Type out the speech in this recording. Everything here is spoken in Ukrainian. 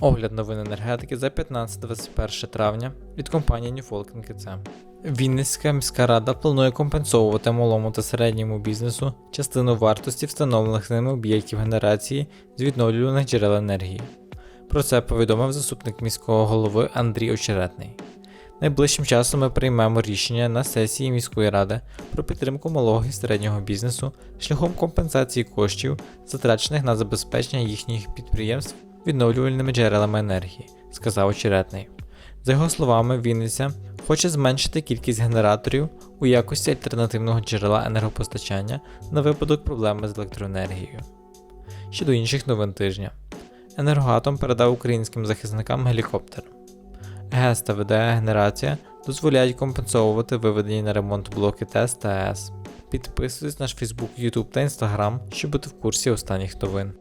Огляд новин енергетики за 15-21 травня від компанії Newfolk НКЦ. Вінницька міська рада планує компенсовувати малому та середньому бізнесу частину вартості встановлених ними об'єктів генерації з відновлюваних джерел енергії. Про це повідомив заступник міського голови Андрій Очеретний. Найближчим часом ми приймемо рішення на сесії міської ради про підтримку малого і середнього бізнесу шляхом компенсації коштів, затрачених на забезпечення їхніх підприємств відновлювальними джерелами енергії, сказав очеретний. За його словами, Вінниця хоче зменшити кількість генераторів у якості альтернативного джерела енергопостачання на випадок проблеми з електроенергією. Щодо інших новин тижня, Енергоатом передав українським захисникам гелікоптер. ГЕС та ВДЕ генерація дозволяють компенсовувати виведені на ремонт блоки ТЕС та АЕС. Підписуйтесь на наш Facebook, YouTube та Instagram, щоб бути в курсі останніх новин.